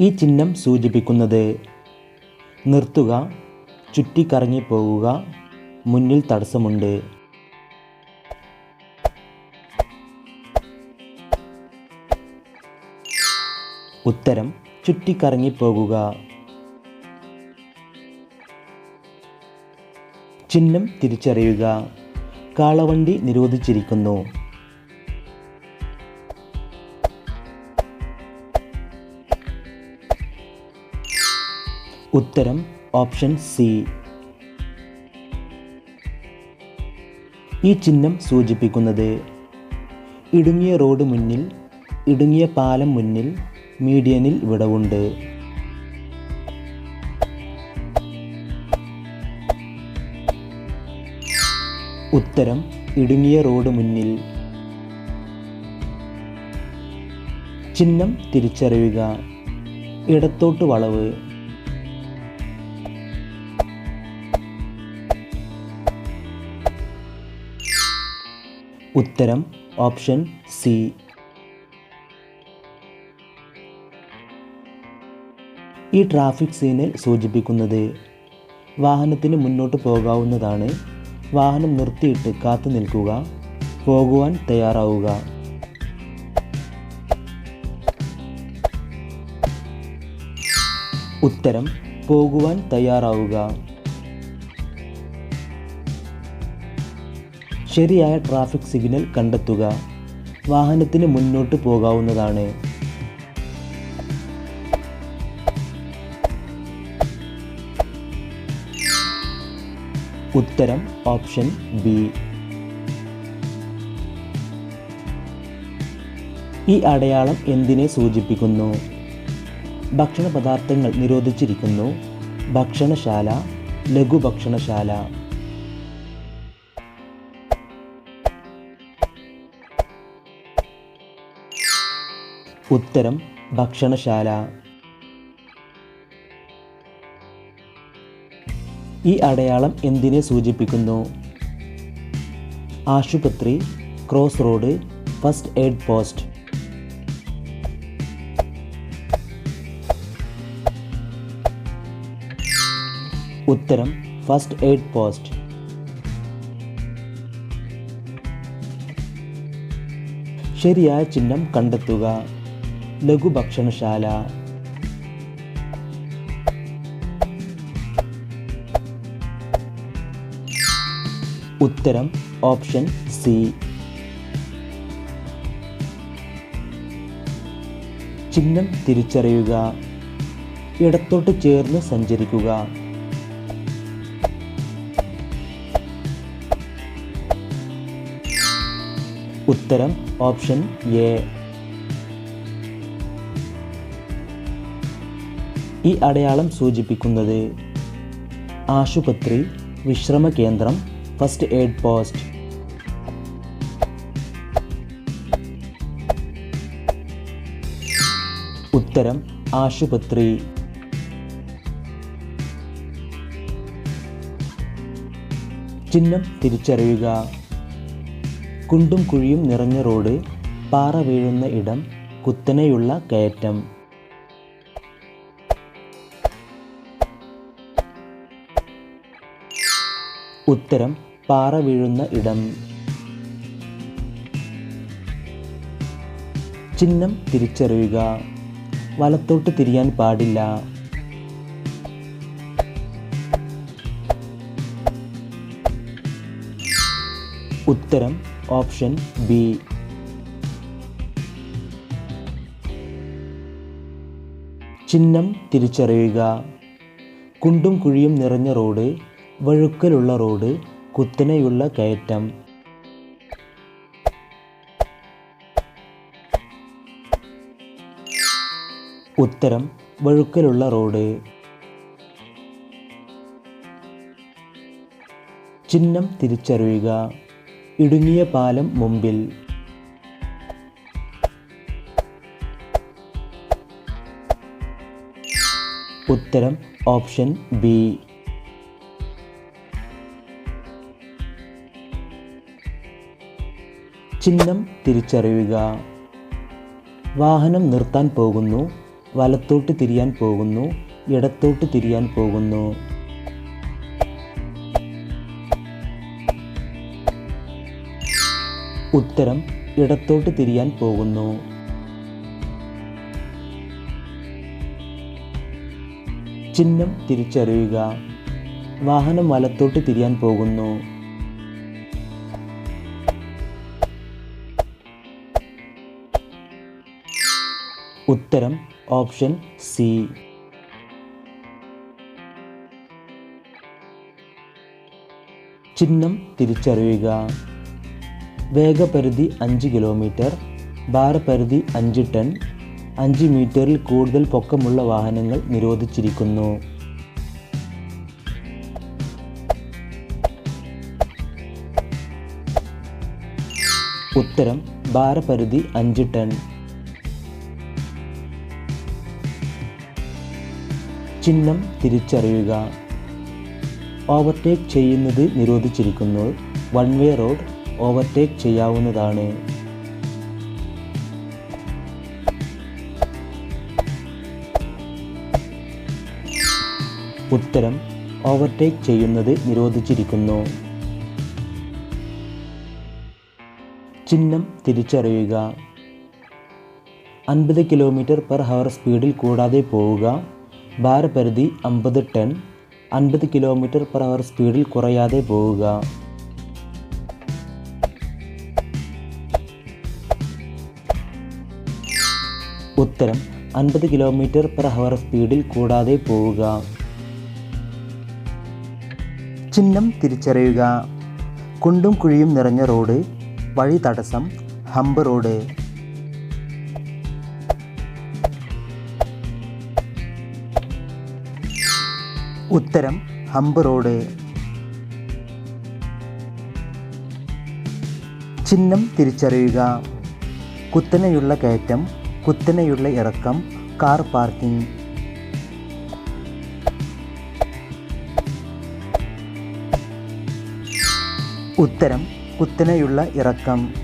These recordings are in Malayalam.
ഈ ചിഹ്നം സൂചിപ്പിക്കുന്നത്. നിർത്തുക ചുറ്റിക്കറങ്ങി പോകുക മുന്നിൽ തടസ്സമുണ്ട്. ഉത്തരം ചുറ്റിക്കറങ്ങി പോകുക. ചിഹ്നം തിരിച്ചറിയുക. കാളവണ്ടി നിരോധിച്ചിരിക്കുന്നു. ഉത്തരം ഓപ്ഷൻ സി. ഈ ചിഹ്നം സൂചിപ്പിക്കുന്നത് ഇടുങ്ങിയ റോഡ് മുന്നിൽ ഇടുങ്ങിയ പാലം മുന്നിൽ മീഡിയനിൽ വിടവുണ്ട് ഉത്തരം ഇടുങ്ങിയ റോഡ് മുന്നിൽ. ചിഹ്നം തിരിച്ചറിയുക. ഇടത്തോട്ട് വളവ്. ഉത്തരം ഓപ്ഷൻ സി. ഈ ട്രാഫിക് സീനിൽ സൂചിപ്പിക്കുന്നത് വാഹനത്തിന് മുന്നോട്ട് പോകാവുന്നതാണ്. വാഹനം നിർത്തിയിട്ട് കാത്തു നിൽക്കുക പോകുവാൻ തയ്യാറാവുക. ഉത്തരം പോകുവാൻ തയ്യാറാവുക. ശരിയായ ട്രാഫിക് സിഗ്നൽ കണ്ടെത്തുക. വാഹനത്തിന് മുന്നോട്ട് പോകാവുന്നതാണ്. ഉത്തരം ഓപ്ഷൻ ബി ഈ അടയാളം എന്തിനെ സൂചിപ്പിക്കുന്നു? ഭക്ഷണ പദാർത്ഥങ്ങൾ നിരോധിച്ചിരിക്കുന്നു. ഭക്ഷണശാല ലഘുഭക്ഷണശാല. ഉത്തരം ഭക്ഷണശാല. ഈ അടയാളം എന്തിനെ സൂചിപ്പിക്കുന്നു? ആശുപത്രി cross road first aid post. ഉത്തരം ഫസ്റ്റ് എയ്ഡ് പോസ്റ്റ്. ശരിയായ ചിഹ്നം കണ്ടെത്തുക. ലഘുഭക്ഷണശാല. ഉത്തരം ഓപ്ഷൻ സി. ചിഹ്നം തിരിച്ചറിയുക. ഇടത്തോട്ട് ചേർന്ന് സഞ്ചരിക്കുക. ഉത്തരം ഓപ്ഷൻ എ. ഈ അടയാളം സൂചിപ്പിക്കുന്നത് ആശുപത്രി വിശ്രമ കേന്ദ്രം ഫസ്റ്റ് എയ്ഡ് പോസ്റ്റ്. ഉത്തരം ആശുപത്രി. ചിഹ്നം തിരിച്ചറിയുക. കുണ്ടും കുഴിയും നിറഞ്ഞ റോഡ് പാറ വീഴുന്ന ഇടം കുത്തനെയുള്ള കയറ്റം. ഉത്തരം പാറ വീഴുന്ന ഇടം. ചിഹ്നം തിരിച്ചറിയുക. വലത്തോട്ട് തിരിയാൻ പാടില്ല. ഉത്തരം ഓപ്ഷൻ ബി ചിഹ്നം തിരിച്ചറിയുക. കുണ്ടും കുഴിയും നിറഞ്ഞ റോഡ് വഴുക്കലുള്ള റോഡ് കുത്തനെയുള്ള കയറ്റം. ഉത്തരം വഴുക്കലുള്ള റോഡ്. ചിഹ്നം തിരിച്ചറിയുക. ഇടുങ്ങിയ പാലം മുമ്പിൽ. ഉത്തരം ഓപ്ഷൻ ബി. ചിഹ്നം തിരിച്ചറിയുക. വാഹനം നിർത്താൻ പോകുന്നു വലത്തോട്ട് തിരിയാൻ പോകുന്നു ഇടത്തോട്ട് തിരിയാൻ പോകുന്നു. ഉത്തരം ഇടത്തോട്ട് തിരിയാൻ പോകുന്നു. ചിഹ്നം തിരിച്ചറിയുക. വാഹനം വലത്തോട്ട് തിരിയാൻ പോകുന്നു. ഉത്തരം ഓപ്ഷൻ സി. ചിഹ്നം തിരിച്ചറിയുക. വേഗപരിധി അഞ്ച് കിലോമീറ്റർ ഭാരപരിധി അഞ്ച് ടൺ അഞ്ച് മീറ്ററിൽ കൂടുതൽ പൊക്കമുള്ള വാഹനങ്ങൾ നിരോധിച്ചിരിക്കുന്നു. ഉത്തരം ഭാരപരിധി അഞ്ച് ടൺ. ചിഹ്നം തിരിച്ചറിയുക. ഓവർടേക്ക് ചെയ്യുന്നത് നിരോധിച്ചിരിക്കുന്നു. വൺ വേ റോഡ് ഓവർടേക്ക് ചെയ്യാവുന്നതാണ്. ഉത്തരം ഓവർടേക്ക് ചെയ്യുന്നത് നിരോധിച്ചിരിക്കുന്നു. ചിഹ്നം തിരിച്ചറിയുക. അൻപത് കിലോമീറ്റർ പെർ ഹവർ സ്പീഡിൽ കൂടാതെ പോവുക. ഭാരപരിധി അമ്പത് ടൺ അൻപത് കിലോമീറ്റർ പെർ അവർ സ്പീഡിൽ കുറയാതെ പോവുക. ഉത്തരം അൻപത് കിലോമീറ്റർ പെർ ഹവർ സ്പീഡിൽ കൂടാതെ പോവുക. ചിഹ്നം തിരിച്ചറിയുക. കുണ്ടും കുഴിയും നിറഞ്ഞ റോഡ് വഴി തടസ്സം ഹമ്പ് റോഡ് ഉത്തരം ഹമ്പ് റോഡ്. ചിഹ്നം തിരിച്ചറിയുക. കുത്തനെയുള്ള കയറ്റം കുത്തനെയുള്ള ഇറക്കം കാർ പാർക്കിംഗ്. ഉത്തരം കുത്തനെയുള്ള ഇറക്കം.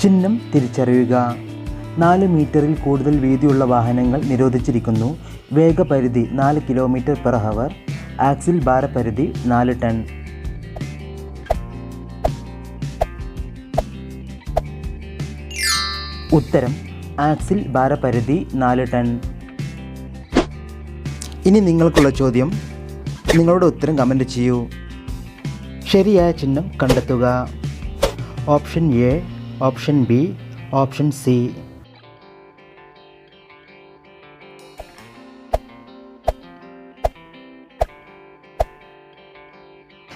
ചിഹ്നം തിരിച്ചറിയുക. നാല് മീറ്ററിൽ കൂടുതൽ വീതിയുള്ള വാഹനങ്ങൾ നിരോധിച്ചിരിക്കുന്നു. വേഗപരിധി നാല് കിലോമീറ്റർ പെർ ഹവർ. ആക്സിൽ ഭാരപരിധി നാല് ടൺ. ഉത്തരം ആക്സിൽ ഭാരപരിധി നാല് ടൺ. ഇനി നിങ്ങൾക്കുള്ള ചോദ്യം. നിങ്ങളുടെ ഉത്തരം കമന്റ് ചെയ്യൂ. ശരിയായ ചിഹ്നം കണ്ടെത്തുക. Option A option B option C.